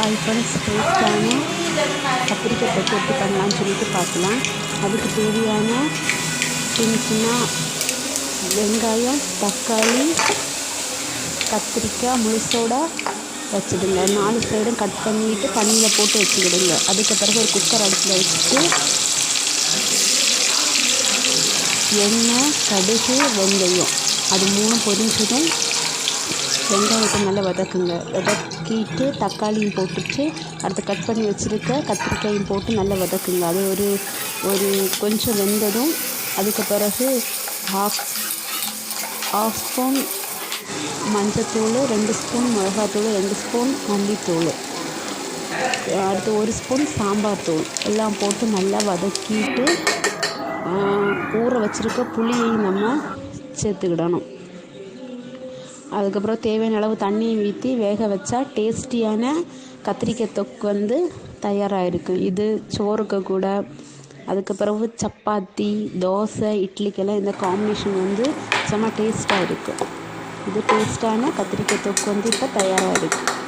Hi friends பண்ணி கத்திரிக்காய் தொக்கு எப்படி பண்ணலான்னு சொல்லிட்டு பார்க்கலாம். அதுக்கு தேவையான சின்ன சின்ன வெங்காயம் தக்காளி கத்திரிக்காய் முழுசோட வச்சுடுங்க. நாலு சைடும் கட் பண்ணிவிட்டு தண்ணியில் போட்டு வச்சுக்கிடுங்க. அதுக்கு பிறகு ஒரு குக்கர் அடுப்பில் வச்சுட்டு எண்ணெய் கடுகு வெந்தயம். அது மூணு பொரிஞ்சதும் வெங்காயத்தை நல்லா வதக்குங்க. வதக்கிட்டு தக்காளியும் போட்டுட்டு அடுத்து கட் பண்ணி வச்சுருக்க கத்திரிக்காயும் போட்டு நல்லா வதக்குங்க. அது ஒரு ஒரு கொஞ்சம் வெந்ததும் அதுக்கு பிறகு ஹாஃப் ஹாஃப் ஸ்பூன் மஞ்சத்தூள் ரெண்டு ஸ்பூன் மிளகாத்தூள் ரெண்டு ஸ்பூன் மல்லித்தூள். அடுத்து ஒரு ஸ்பூன் சாம்பார் தூள் எல்லாம் போட்டு நல்லா வதக்கிட்டு ஊற வச்சுருக்க புளியையும் நம்ம சேர்த்துக்கிடணும். அதுக்கப்புறம் தேவையான அளவு தண்ணியை ஊற்றி வேக வச்சா டேஸ்டியான கத்திரிக்காய் தொக்கு வந்து தயாராகிருக்கு இது சோறுக்கு கூட. அதுக்கு பிறகு சப்பாத்தி தோசை இட்லிக்கெல்லாம் இந்த காம்பினேஷன் வந்து செம்ம டேஸ்ட்டாக இருக்குது இது டேஸ்ட்டான கத்திரிக்காய் தொக்கு வந்து இப்போ தயாராக இருக்குது